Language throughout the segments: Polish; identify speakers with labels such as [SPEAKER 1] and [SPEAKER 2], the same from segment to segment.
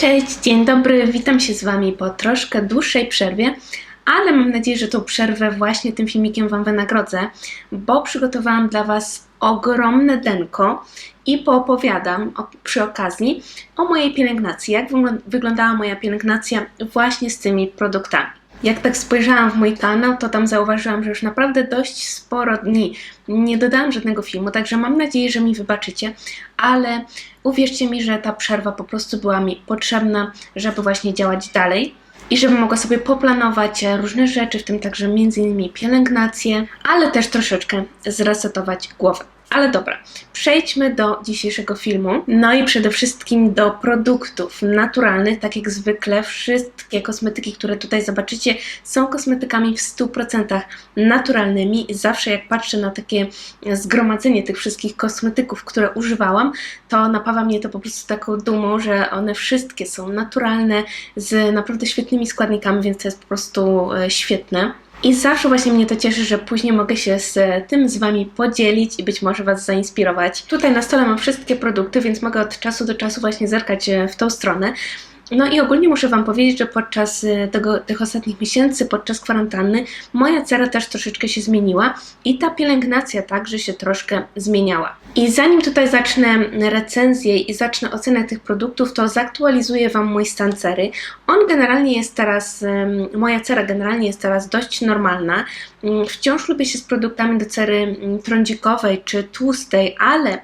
[SPEAKER 1] Cześć, dzień dobry, witam się z Wami po troszkę dłuższej przerwie, ale mam nadzieję, że tą przerwę właśnie tym filmikiem Wam wynagrodzę, bo przygotowałam dla Was ogromne denko i poopowiadam o, przy okazji o mojej pielęgnacji, jak wyglą- wyglądała moja pielęgnacja właśnie z tymi produktami. Jak tak spojrzałam w mój kanał, to tam zauważyłam, że już naprawdę dość sporo dni nie dodałam żadnego filmu, także mam nadzieję, że mi wybaczycie, ale uwierzcie mi, że ta przerwa po prostu była mi potrzebna, żeby właśnie działać dalej i żebym mogła sobie poplanować różne rzeczy, w tym także m.in. pielęgnację, ale też troszeczkę zresetować głowę. Ale dobra, przejdźmy do dzisiejszego filmu. No i przede wszystkim do produktów naturalnych. Tak jak zwykle, wszystkie kosmetyki, które tutaj zobaczycie, są kosmetykami w 100% naturalnymi. Zawsze jak patrzę na takie zgromadzenie tych wszystkich kosmetyków, które używałam, to napawa mnie to po prostu taką dumą, że one wszystkie są naturalne, z naprawdę świetnymi składnikami, więc to jest po prostu e, świetne. I zawsze właśnie mnie to cieszy, że później mogę się z tym z Wami podzielić i być może Was zainspirować. Tutaj na stole mam wszystkie produkty, więc mogę od czasu do czasu właśnie zerkać e, w tą stronę. No i ogólnie muszę Wam powiedzieć, że podczas e, tego, tych ostatnich miesięcy, podczas kwarantanny, moja cera też troszeczkę się zmieniła i ta pielęgnacja także się troszkę zmieniała. I zanim tutaj zacznę recenzję i zacznę ocenę tych produktów, to zaktualizuję Wam mój stan cery. On generalnie jest teraz, moja cera generalnie jest teraz dość normalna. Mm, Wciąż lubię się z produktami do cery mm, trądzikowej czy tłustej, ale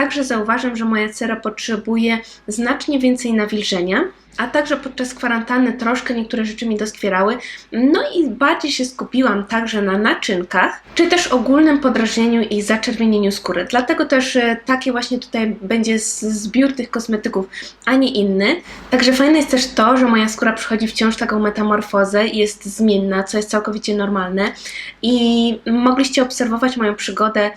[SPEAKER 1] także zauważam, że moja cera potrzebuje znacznie więcej nawilżenia. A także podczas kwarantanny troszkę niektóre rzeczy mi doskwierały. No i bardziej się skupiłam także na naczynkach, czy też ogólnym podrażnieniu i zaczerwienieniu skóry. Dlatego też e, takie właśnie tutaj będzie zbiór tych kosmetyków, a nie inny. Także fajne jest też to, że moja skóra przechodzi wciąż taką metamorfozę, jest zmienna, co jest całkowicie normalne. I mogliście obserwować moją przygodę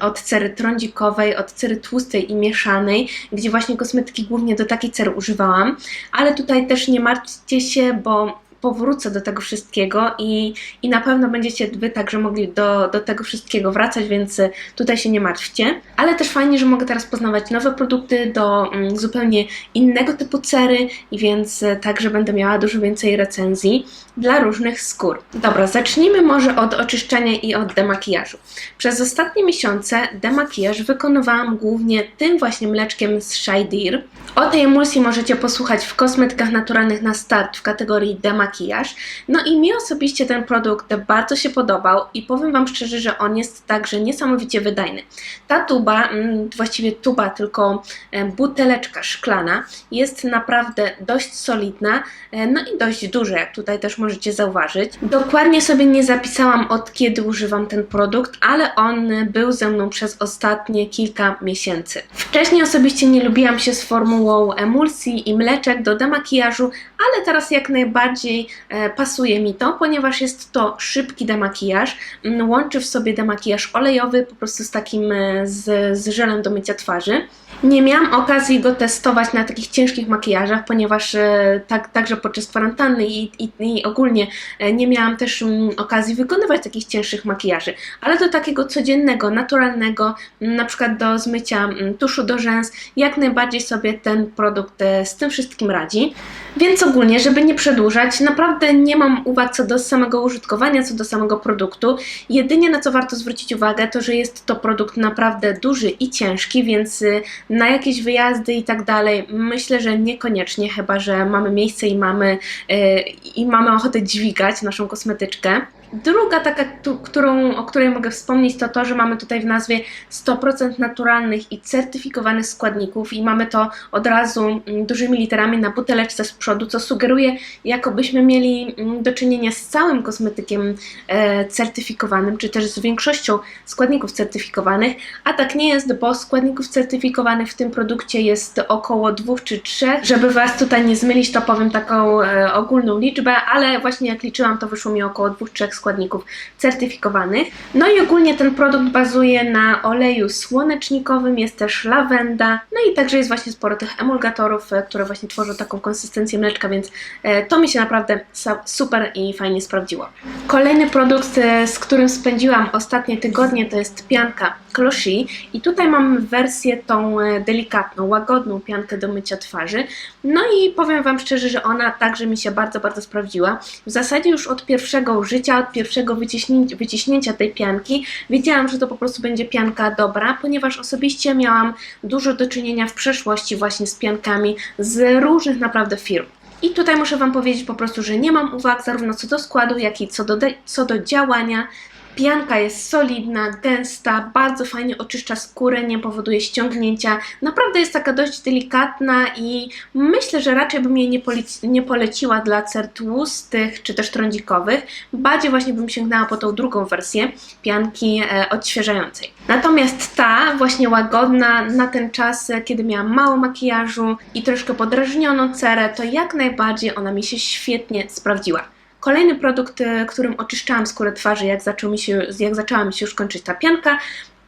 [SPEAKER 1] od cery trądzikowej, od cery tłustej i mieszanej, gdzie właśnie kosmetyki głównie do takiej cery używałam, ale tutaj też nie martwcie się, bo powrócę do tego wszystkiego i, i na pewno będziecie Wy także mogli do, do tego wszystkiego wracać, więc y, tutaj się nie martwcie. Ale też fajnie, że mogę teraz poznawać nowe produkty do mm, zupełnie innego typu cery więc y, także będę miała dużo więcej recenzji dla różnych skór. Dobra, zacznijmy może od oczyszczania i od demakijażu. Przez ostatnie miesiące demakijaż wykonywałam głównie tym właśnie mleczkiem z Shaidir. O tej emulsji możecie posłuchać w kosmetykach naturalnych na start w kategorii demakijaż. No i mi osobiście ten produkt bardzo się podobał i powiem Wam szczerze, że on jest także niesamowicie wydajny. Ta tuba, mm, właściwie tuba, tylko e, buteleczka szklana jest naprawdę dość solidna, e, no i dość duża, jak tutaj też możecie zauważyć. Dokładnie sobie nie zapisałam od kiedy używam ten produkt, ale on był ze mną przez ostatnie kilka miesięcy. Wcześniej osobiście nie lubiłam się z formułą emulsji i mleczek do demakijażu, ale teraz jak najbardziej e, pasuje mi to, ponieważ jest to szybki demakijaż, łączy w sobie demakijaż olejowy po prostu z takim e, z, z żelem do mycia twarzy. Nie miałam okazji go testować na takich ciężkich makijażach, ponieważ e, tak, także podczas kwarantanny i, i, i ogólnie e, nie miałam też mm, okazji wykonywać takich cięższych makijaży, ale do takiego codziennego, naturalnego, mm, na przykład do zmycia mm, tuszu do rzęs, jak najbardziej sobie ten produkt e, z tym wszystkim radzi. Więc ogólnie, żeby nie przedłużać, naprawdę nie mam uwag co do samego użytkowania, co do samego produktu. Jedynie na co warto zwrócić uwagę, to że jest to produkt naprawdę duży i ciężki, więc na jakieś wyjazdy i tak dalej, myślę, że niekoniecznie, chyba że mamy miejsce i mamy, y, i mamy ochotę dźwigać naszą kosmetyczkę. Druga taka, tu, którą, o której mogę wspomnieć, to to, że mamy tutaj w nazwie 100% naturalnych i certyfikowanych składników i mamy to od razu mm, dużymi literami na buteleczce z przodu, co sugeruje, jakobyśmy mieli mm, do czynienia z całym kosmetykiem e, certyfikowanym, czy też z większością składników certyfikowanych, a tak nie jest, bo składników certyfikowanych w tym produkcie jest około dwóch czy trzech. Żeby Was tutaj nie zmylić, to powiem taką e, ogólną liczbę, ale właśnie jak liczyłam, to wyszło mi około dwóch, trzech składników certyfikowanych. No i ogólnie ten produkt bazuje na oleju słonecznikowym, jest też lawenda, no i także jest właśnie sporo tych emulgatorów, e, które właśnie tworzą taką konsystencję mleczka, więc e, to mi się naprawdę super i fajnie sprawdziło. Kolejny produkt, e, z którym spędziłam ostatnie tygodnie, to jest pianka Clochis i tutaj mam wersję tą delikatną, łagodną piankę do mycia twarzy. No i powiem Wam szczerze, że ona także mi się bardzo, bardzo sprawdziła. W zasadzie już od pierwszego użycia, pierwszego wyciśnięcia, wyciśnięcia tej pianki wiedziałam, że to po prostu będzie pianka dobra, ponieważ osobiście miałam dużo do czynienia w przeszłości właśnie z piankami z różnych naprawdę firm. I tutaj muszę Wam powiedzieć po prostu, że nie mam uwag zarówno co do składu, jak i co do, co do działania. Pianka jest solidna, gęsta, bardzo fajnie oczyszcza skórę, nie powoduje ściągnięcia. Naprawdę jest taka dość delikatna i myślę, że raczej bym jej nie, nie poleciła dla cer tłustych czy też trądzikowych. Bardziej właśnie bym sięgnęła po tą drugą wersję pianki e, odświeżającej. Natomiast ta właśnie łagodna na ten czas, e, kiedy miałam mało makijażu i troszkę podrażnioną cerę, to jak najbardziej ona mi się świetnie sprawdziła. Kolejny produkt, e, którym oczyszczałam skórę twarzy, jak, zaczął mi się, jak zaczęła mi się już kończyć ta pianka,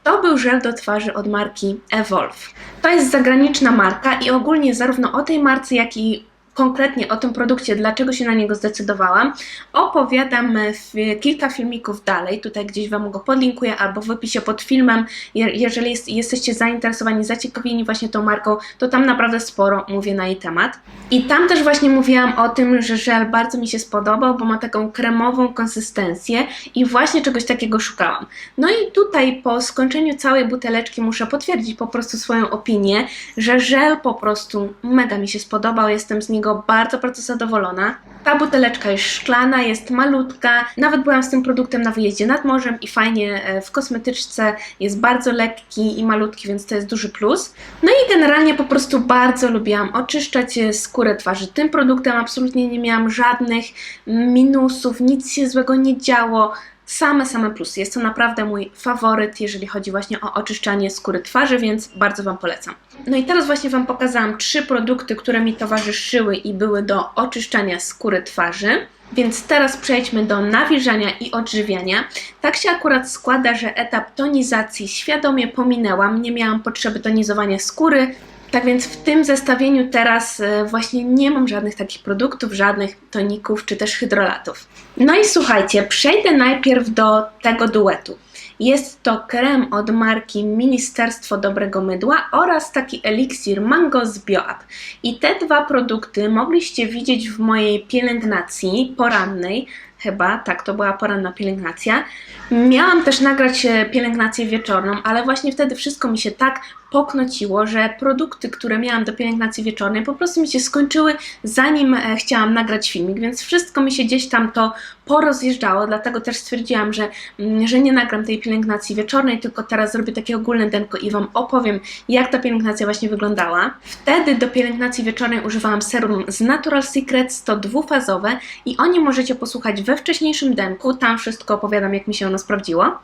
[SPEAKER 1] to był żel do twarzy od marki Evolve. To jest zagraniczna marka i ogólnie zarówno o tej marce, jak i konkretnie o tym produkcie, dlaczego się na niego zdecydowałam, opowiadam w kilka filmików dalej. Tutaj gdzieś Wam go podlinkuję albo w opisie pod filmem. Je- Jeżeli jest, jesteście zainteresowani, zaciekawieni właśnie tą marką, to tam naprawdę sporo mówię na jej temat. I tam też właśnie mówiłam o tym, że żel bardzo mi się spodobał, bo ma taką kremową konsystencję i właśnie czegoś takiego szukałam. No i tutaj po skończeniu całej buteleczki muszę potwierdzić po prostu swoją opinię, że żel po prostu mega mi się spodobał, jestem z niego bardzo, bardzo zadowolona. Ta buteleczka jest szklana, jest malutka, nawet byłam z tym produktem na wyjeździe nad morzem i fajnie e, w kosmetyczce jest bardzo lekki i malutki, więc to jest duży plus. No i generalnie po prostu bardzo lubiłam oczyszczać e, skórę twarzy. Tym produktem absolutnie nie miałam żadnych minusów, nic się złego nie działo. Same, same plusy. Jest to naprawdę mój faworyt, jeżeli chodzi właśnie o oczyszczanie skóry twarzy, więc bardzo Wam polecam. No i teraz właśnie Wam pokazałam trzy produkty, które mi towarzyszyły i były do oczyszczania skóry twarzy. Więc teraz przejdźmy do nawilżania i odżywiania. Tak się akurat składa, że etap tonizacji świadomie pominęłam. Nie miałam potrzeby tonizowania skóry, tak więc w tym zestawieniu teraz e, właśnie nie mam żadnych takich produktów, żadnych toników czy też hydrolatów. No i słuchajcie, przejdę najpierw do tego duetu. Jest to krem od marki Ministerstwo Dobrego Mydła oraz taki eliksir Mango z BioUp. I te dwa produkty mogliście widzieć w mojej pielęgnacji porannej. Chyba, tak, to była poranna pielęgnacja. Miałam też nagrać e, pielęgnację wieczorną, ale właśnie wtedy wszystko mi się tak poknociło, że produkty, które miałam do pielęgnacji wieczornej, po prostu mi się skończyły, zanim e, chciałam nagrać filmik, więc wszystko mi się gdzieś tam to porozjeżdżało, dlatego też stwierdziłam, że, mm, że nie nagram tej pielęgnacji wieczornej, tylko teraz zrobię takie ogólne denko i Wam opowiem, jak ta pielęgnacja właśnie wyglądała. Wtedy do pielęgnacji wieczornej używałam serum z Natural Secrets, to dwufazowe i o nim możecie posłuchać we wcześniejszym denku, tam wszystko opowiadam, jak mi się ono sprawdziło.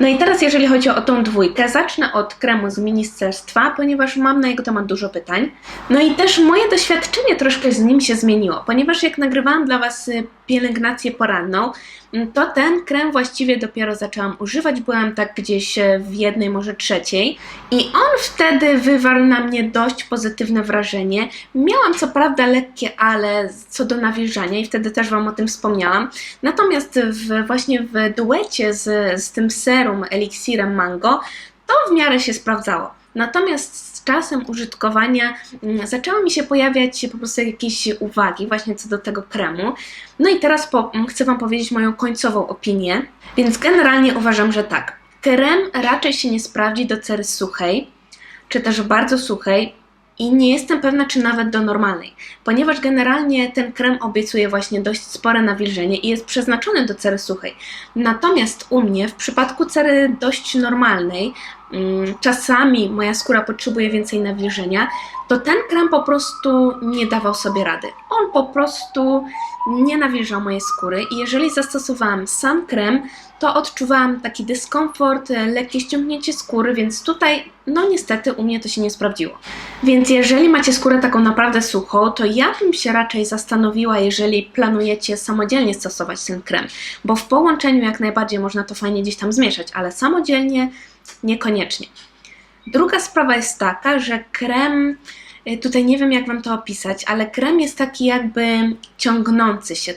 [SPEAKER 1] No i teraz, jeżeli chodzi o tą dwójkę, zacznę od kremu z ministerstwa, ponieważ mam na jego temat dużo pytań. No i też moje doświadczenie troszkę z nim się zmieniło, ponieważ jak nagrywałam dla Was y, pielęgnację poranną, mm, to ten krem właściwie dopiero zaczęłam używać. Byłam tak gdzieś e, w jednej, może trzeciej, i on wtedy wywarł na mnie dość pozytywne wrażenie. Miałam co prawda lekkie ale co do nawilżania, i wtedy też Wam o tym wspomniałam. Natomiast w, właśnie w duecie z, z tym serum eliksirem mango, to w miarę się sprawdzało. Natomiast z czasem użytkowania mm, zaczęły mi się pojawiać po prostu jakieś uwagi właśnie co do tego kremu. No i teraz po, mm, chcę Wam powiedzieć moją końcową opinię. Więc generalnie uważam, że tak. Krem raczej się nie sprawdzi do cery suchej, czy też bardzo suchej. I nie jestem pewna, czy nawet do normalnej, ponieważ generalnie ten krem obiecuje właśnie dość spore nawilżenie i jest przeznaczony do cery suchej. Natomiast u mnie, w przypadku cery dość normalnej, czasami moja skóra potrzebuje więcej nawilżenia, to ten krem po prostu nie dawał sobie rady. on po prostu nie nawilżał mojej skóry i jeżeli zastosowałam sam krem, to odczuwałam taki dyskomfort, e, lekkie ściągnięcie skóry, więc tutaj, no niestety, u mnie to się nie sprawdziło. Więc jeżeli macie skórę taką naprawdę suchą, to ja bym się raczej zastanowiła, jeżeli planujecie samodzielnie stosować ten krem, bo w połączeniu jak najbardziej można to fajnie gdzieś tam zmieszać, ale samodzielnie niekoniecznie. Druga sprawa jest taka, że krem, y, tutaj nie wiem jak Wam to opisać, ale krem jest taki jakby ciągnący się.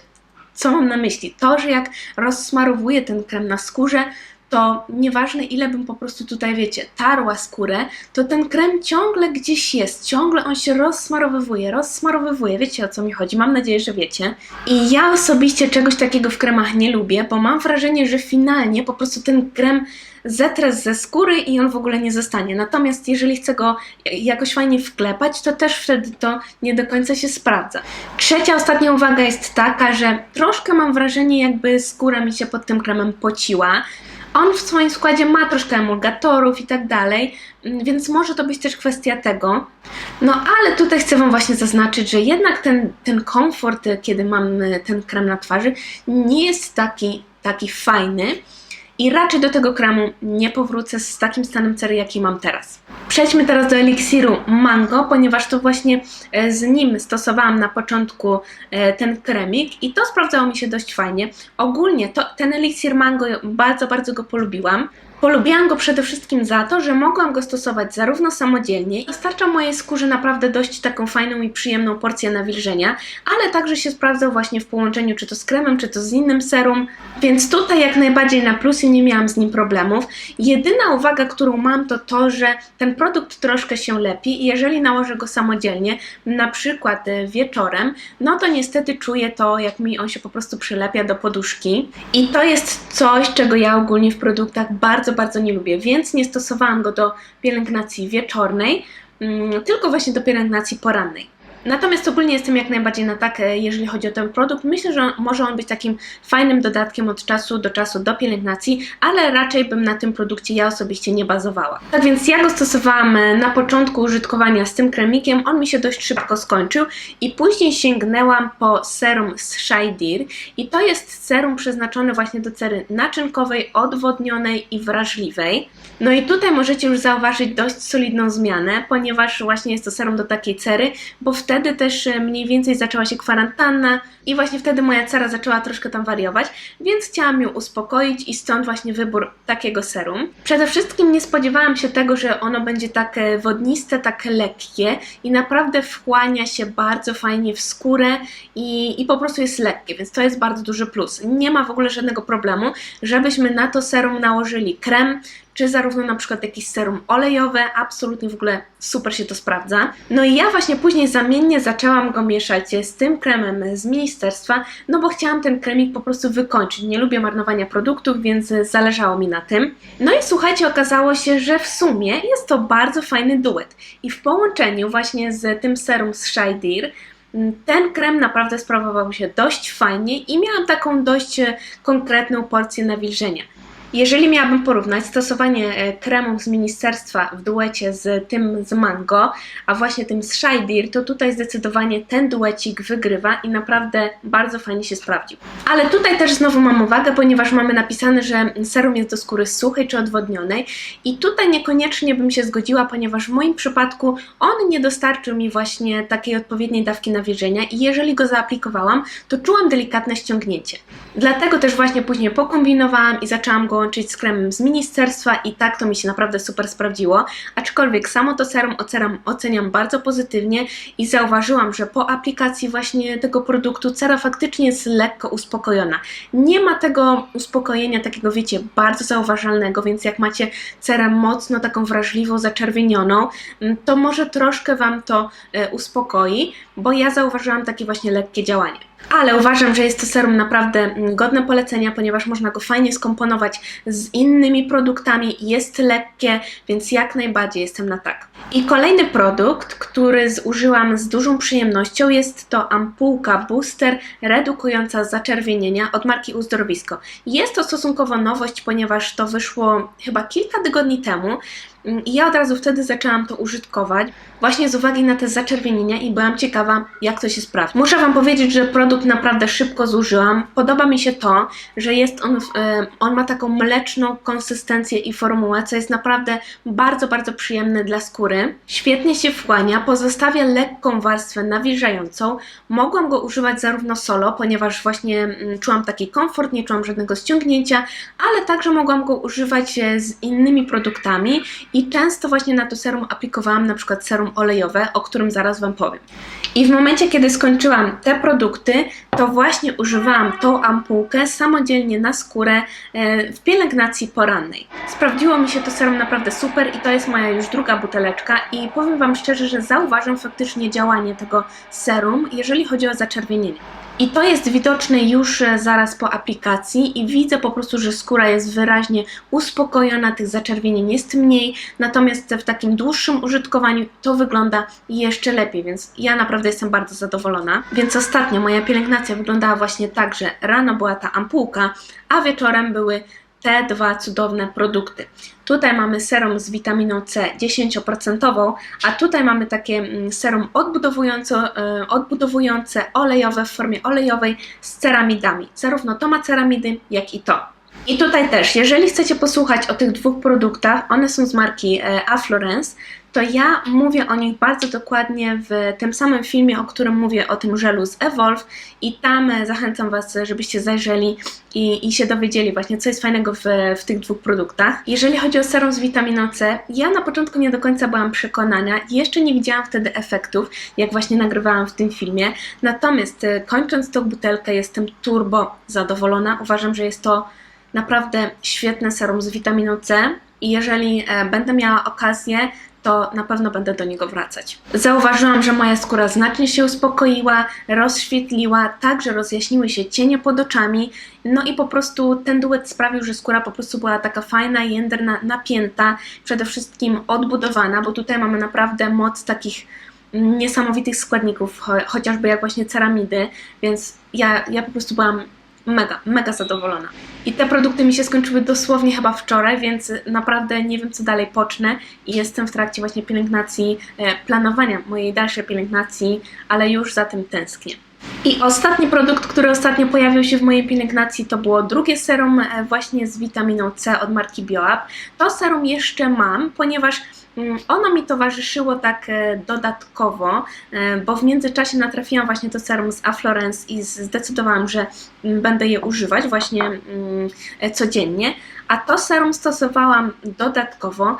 [SPEAKER 1] Co mam na myśli? To, że jak rozsmarowuję ten krem na skórze, to nieważne ile bym po prostu tutaj, wiecie, tarła skórę, to ten krem ciągle gdzieś jest, ciągle on się rozsmarowywuje, rozsmarowywuje. Wiecie o co mi chodzi? Mam nadzieję, że wiecie. I ja osobiście czegoś takiego w kremach nie lubię, bo mam wrażenie, że finalnie po prostu ten krem zetrę ze skóry i on w ogóle nie zostanie. Natomiast jeżeli chcę go jakoś fajnie wklepać, to też wtedy to nie do końca się sprawdza. Trzecia, ostatnia uwaga jest taka, że troszkę mam wrażenie, jakby skóra mi się pod tym kremem pociła. On w swoim składzie ma troszkę emulgatorów i tak dalej, mm, więc może to być też kwestia tego. No ale tutaj chcę Wam właśnie zaznaczyć, że jednak ten, ten komfort, y, kiedy mam ten krem na twarzy, nie jest taki, taki fajny. I raczej do tego kremu nie powrócę z takim stanem cery, jaki mam teraz. Przejdźmy teraz do eliksiru Mango, ponieważ to właśnie e, z nim stosowałam na początku e, ten kremik i to sprawdzało mi się dość fajnie. Ogólnie to, ten eliksir Mango bardzo, bardzo go polubiłam. Polubiłam go przede wszystkim za to, że mogłam go stosować zarówno samodzielnie i dostarcza mojej skórze naprawdę dość taką fajną i przyjemną porcję nawilżenia, ale także się sprawdzał właśnie w połączeniu czy to z kremem, czy to z innym serum, więc tutaj jak najbardziej na plusy nie miałam z nim problemów. Jedyna uwaga, którą mam to to, że ten produkt troszkę się lepi i jeżeli nałożę go samodzielnie, na przykład e, wieczorem, no to niestety czuję to, jak mi on się po prostu przylepia do poduszki i to jest coś, czego ja ogólnie w produktach bardzo bardzo, bardzo nie lubię, więc nie stosowałam go do pielęgnacji wieczornej, mm, tylko właśnie do pielęgnacji porannej. Natomiast ogólnie jestem jak najbardziej na tak, e, jeżeli chodzi o ten produkt. Myślę, że może on być takim fajnym dodatkiem od czasu do czasu do pielęgnacji, ale raczej bym na tym produkcie ja osobiście nie bazowała. Tak więc ja go stosowałam e, na początku użytkowania z tym kremikiem, on mi się dość szybko skończył i później sięgnęłam po serum z Shaidir i to jest serum przeznaczone właśnie do cery naczynkowej, odwodnionej i wrażliwej. No i tutaj możecie już zauważyć dość solidną zmianę, ponieważ właśnie jest to serum do takiej cery, bo wtedy też e, mniej więcej zaczęła się kwarantanna i właśnie wtedy moja cera zaczęła troszkę tam wariować, więc chciałam ją uspokoić i stąd właśnie wybór takiego serum. Przede wszystkim nie spodziewałam się tego, że ono będzie takie wodniste, takie lekkie i naprawdę wchłania się bardzo fajnie w skórę i, i po prostu jest lekkie, więc to jest bardzo duży plus. Nie ma w ogóle żadnego problemu, żebyśmy na to serum nałożyli krem, czy zarówno na przykład jakieś serum olejowe, absolutnie w ogóle super się to sprawdza. No i ja właśnie później zamiennie zaczęłam go mieszać z tym kremem z ministerstwa, no bo chciałam ten kremik po prostu wykończyć. Nie lubię marnowania produktów, więc zależało mi na tym. No i słuchajcie, okazało się, że w sumie jest to bardzo fajny duet. I w połączeniu właśnie z tym serum z Shaidir, ten krem naprawdę sprawował się dość fajnie i miałam taką dość konkretną porcję nawilżenia. Jeżeli miałabym porównać stosowanie e, kremów z ministerstwa w duecie z tym z Mango, a właśnie tym z Shaidir, to tutaj zdecydowanie ten duecik wygrywa i naprawdę bardzo fajnie się sprawdził. Ale tutaj też znowu mam uwagę, ponieważ mamy napisane, że serum jest do skóry suchej czy odwodnionej i tutaj niekoniecznie bym się zgodziła, ponieważ w moim przypadku on nie dostarczył mi właśnie takiej odpowiedniej dawki nawilżenia i jeżeli go zaaplikowałam, to czułam delikatne ściągnięcie. Dlatego też właśnie później pokombinowałam i zaczęłam go łączyć z kremem z ministerstwa i tak to mi się naprawdę super sprawdziło. Aczkolwiek samo to serum oceniam, oceniam bardzo pozytywnie i zauważyłam, że po aplikacji właśnie tego produktu cera faktycznie jest lekko uspokojona. Nie ma tego uspokojenia takiego, wiecie, bardzo zauważalnego, więc jak macie cerę mocno taką wrażliwą, zaczerwienioną, to może troszkę Wam to e, uspokoi, bo ja zauważyłam takie właśnie lekkie działanie. Ale uważam, że jest to serum naprawdę godne polecenia, ponieważ można go fajnie skomponować z innymi produktami, jest lekkie, więc jak najbardziej jestem na tak. I kolejny produkt, który zużyłam z dużą przyjemnością, jest to ampułka Booster redukująca zaczerwienienia od marki Uzdrowisko. Jest to stosunkowo nowość, ponieważ to wyszło chyba kilka tygodni temu. Mm, I ja od razu wtedy zaczęłam to użytkować, właśnie z uwagi na te zaczerwienienia i byłam ciekawa, jak to się sprawdzi. Muszę Wam powiedzieć, że produkt naprawdę szybko zużyłam. Podoba mi się to, że jest on, e, on ma taką mleczną konsystencję i formułę, co jest naprawdę bardzo, bardzo przyjemne dla skóry. Świetnie się wchłania, pozostawia lekką warstwę nawilżającą. Mogłam go używać zarówno solo, ponieważ właśnie mm, czułam taki komfort, nie czułam żadnego ściągnięcia, ale także mogłam go używać e, z innymi produktami i często właśnie na to serum aplikowałam na przykład serum olejowe, o którym zaraz Wam powiem. I w momencie, kiedy skończyłam te produkty, to właśnie używałam tą ampułkę samodzielnie na skórę e, w pielęgnacji porannej. Sprawdziło mi się to serum naprawdę super i to jest moja już druga buteleczka i powiem Wam szczerze, że zauważam faktycznie działanie tego serum, jeżeli chodzi o zaczerwienienie. I to jest widoczne już e, zaraz po aplikacji i widzę po prostu, że skóra jest wyraźnie uspokojona, tych zaczerwienień jest mniej, natomiast w takim dłuższym użytkowaniu to wygląda jeszcze lepiej, więc ja naprawdę jestem bardzo zadowolona. Więc ostatnio moja pielęgnacja wyglądała właśnie tak, że rano była ta ampułka, a wieczorem były te dwa cudowne produkty. Tutaj mamy serum z witaminą C 10%, a tutaj mamy takie mm, serum odbudowujące, odbudowujące olejowe w formie olejowej z ceramidami. Zarówno to ma ceramidy, jak i to. I tutaj też, jeżeli chcecie posłuchać o tych dwóch produktach, one są z marki e, Aflorence, to ja mówię o nich bardzo dokładnie w tym samym filmie, o którym mówię o tym żelu z Evolve i tam e, zachęcam Was, żebyście zajrzeli i, i się dowiedzieli właśnie, co jest fajnego w, w tych dwóch produktach. Jeżeli chodzi o serum z witaminą C, ja na początku nie do końca byłam przekonana, jeszcze nie widziałam wtedy efektów, jak właśnie nagrywałam w tym filmie, natomiast e, kończąc tą butelkę jestem turbo zadowolona, uważam, że jest to naprawdę świetne serum z witaminą C i jeżeli e, będę miała okazję, to na pewno będę do niego wracać. Zauważyłam, że moja skóra znacznie się uspokoiła, rozświetliła, także rozjaśniły się cienie pod oczami, no i po prostu ten duet sprawił, że skóra po prostu była taka fajna, jędrna, napięta, przede wszystkim odbudowana, bo tutaj mamy naprawdę moc takich niesamowitych składników, cho- chociażby jak właśnie ceramidy, więc ja, ja po prostu byłam mega, mega zadowolona. I te produkty mi się skończyły dosłownie chyba wczoraj, więc naprawdę nie wiem, co dalej pocznę i jestem w trakcie właśnie pielęgnacji, e, planowania mojej dalszej pielęgnacji, ale już za tym tęsknię. I ostatni produkt, który ostatnio pojawił się w mojej pielęgnacji, to było drugie serum e, właśnie z witaminą C od marki BioUp. To serum jeszcze mam, ponieważ mm, ono mi towarzyszyło tak e, dodatkowo, e, bo w międzyczasie natrafiłam właśnie to serum z Aflorence i zdecydowałam, że mm, będę je używać właśnie mm, codziennie. A to serum stosowałam dodatkowo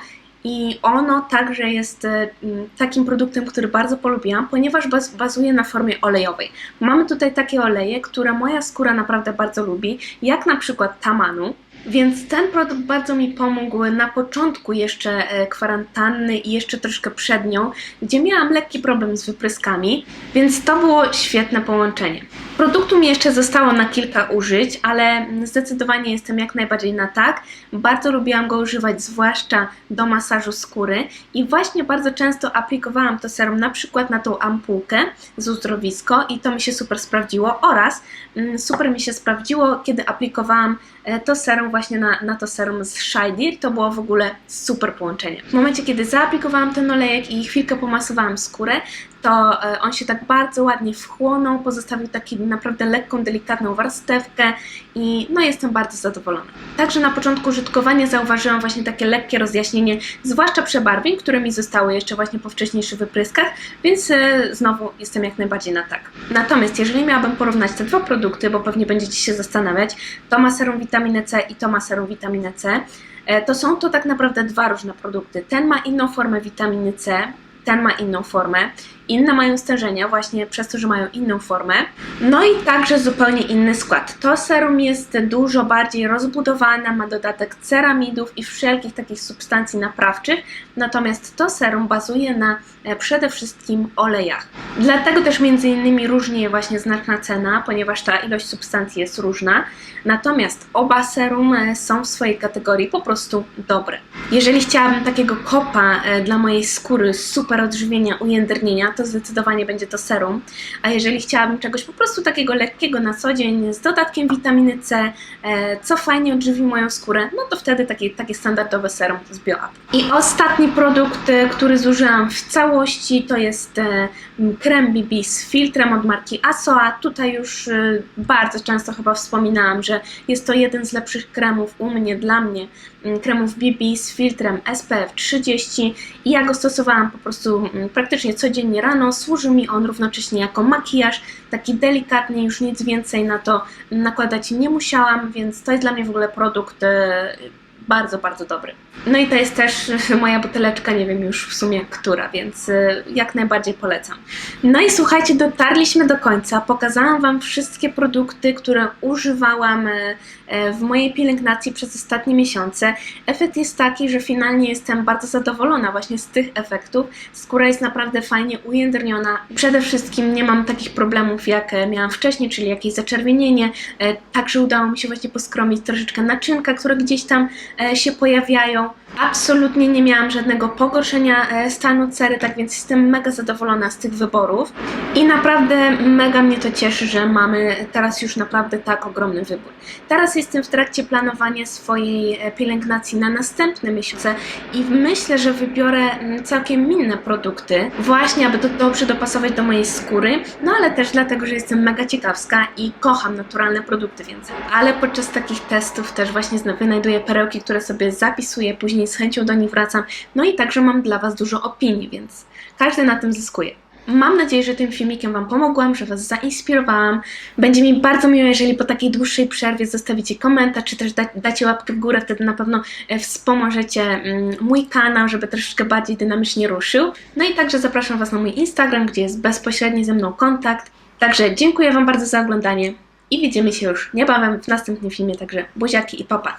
[SPEAKER 1] i ono także jest e, mm, takim produktem, który bardzo polubiłam, ponieważ baz, bazuje na formie olejowej. Mamy tutaj takie oleje, które moja skóra naprawdę bardzo lubi, jak na przykład tamanu. Więc ten produkt bardzo mi pomógł na początku jeszcze e, kwarantanny i jeszcze troszkę przed nią, gdzie miałam lekki problem z wypryskami, więc to było świetne połączenie. Produktu mi jeszcze zostało na kilka użyć, ale zdecydowanie jestem jak najbardziej na tak. Bardzo lubiłam go używać, zwłaszcza do masażu skóry i właśnie bardzo często aplikowałam to serum na przykład na tą ampułkę z uzdrowisko i to mi się super sprawdziło oraz mm, super mi się sprawdziło, kiedy aplikowałam e, to serum właśnie na, na to serum z Shidir, to było w ogóle super połączenie. W momencie, kiedy zaaplikowałam ten olejek i chwilkę pomasowałam skórę, to e, on się tak bardzo ładnie wchłonął, pozostawił taki naprawdę lekką, delikatną warstewkę i no jestem bardzo zadowolona. Także na początku użytkowania zauważyłam właśnie takie lekkie rozjaśnienie, zwłaszcza przebarwień, które mi zostały jeszcze właśnie po wcześniejszych wypryskach, więc e, znowu jestem jak najbardziej na tak. Natomiast jeżeli miałabym porównać te dwa produkty, bo pewnie będziecie się zastanawiać, to ma serum witaminę C i to ma serum witaminę C, e, to są to tak naprawdę dwa różne produkty. Ten ma inną formę witaminy C, ten ma inną formę. Inne mają stężenia właśnie przez to, że mają inną formę. No i także zupełnie inny skład. To serum jest dużo bardziej rozbudowane, ma dodatek ceramidów i wszelkich takich substancji naprawczych, natomiast to serum bazuje na e, przede wszystkim olejach. Dlatego też między innymi różni je właśnie znaczna cena, ponieważ ta ilość substancji jest różna. Natomiast oba serum e, są w swojej kategorii po prostu dobre. Jeżeli chciałabym takiego kopa e, dla mojej skóry, super odżywienia, ujędrnienia, to zdecydowanie będzie to serum. A jeżeli chciałabym czegoś po prostu takiego lekkiego na co dzień, z dodatkiem witaminy C, e, co fajnie odżywi moją skórę, no to wtedy takie, takie standardowe serum jest BioUp. I ostatni produkt, e, który zużyłam w całości, to jest e, krem BB z filtrem od marki Asoa. Tutaj już bardzo często chyba wspominałam, że jest to jeden z lepszych kremów u mnie, dla mnie, mm, kremów BB z filtrem SPF 30 i ja go stosowałam po prostu mm, praktycznie codziennie rano. Służy mi on równocześnie jako makijaż, taki delikatny, już nic więcej na to nakładać nie musiałam, więc to jest dla mnie w ogóle produkt e, bardzo, bardzo dobry. No i to jest też moja buteleczka, nie wiem już w sumie która, więc y, jak najbardziej polecam. No i słuchajcie, dotarliśmy do końca. Pokazałam Wam wszystkie produkty, które używałam y, y, w mojej pielęgnacji przez ostatnie miesiące. Efekt jest taki, że finalnie jestem bardzo zadowolona właśnie z tych efektów. Skóra jest naprawdę fajnie ujędrniona. Przede wszystkim nie mam takich problemów, jak e, miałam wcześniej, czyli jakieś zaczerwienienie. E, Także udało mi się właśnie poskromić troszeczkę naczynka, które gdzieś tam e, się pojawiają. 주세요. Absolutnie nie miałam żadnego pogorszenia e, stanu cery, tak więc jestem mega zadowolona z tych wyborów i naprawdę mega mnie to cieszy, że mamy teraz już naprawdę tak ogromny wybór. Teraz jestem w trakcie planowania swojej e, pielęgnacji na następne miesiące i myślę, że wybiorę całkiem inne produkty, właśnie aby to dobrze dopasować do mojej skóry, no ale też dlatego, że jestem mega ciekawska i kocham naturalne produkty, więc ale podczas takich testów też właśnie wynajduję perełki, które sobie zapisuję, później z chęcią do nich wracam, no i także mam dla Was dużo opinii, więc każdy na tym zyskuje. Mam nadzieję, że tym filmikiem Wam pomogłam, że Was zainspirowałam. Będzie mi bardzo miło, jeżeli po takiej dłuższej przerwie zostawicie komentarz, czy też da, dacie łapkę w górę, wtedy na pewno e, wspomożecie mm, mój kanał, żeby troszeczkę bardziej dynamicznie ruszył. No i także zapraszam Was na mój Instagram, gdzie jest bezpośredni ze mną kontakt. Także dziękuję Wam bardzo za oglądanie i widzimy się już niebawem w następnym filmie, także buziaki i papa.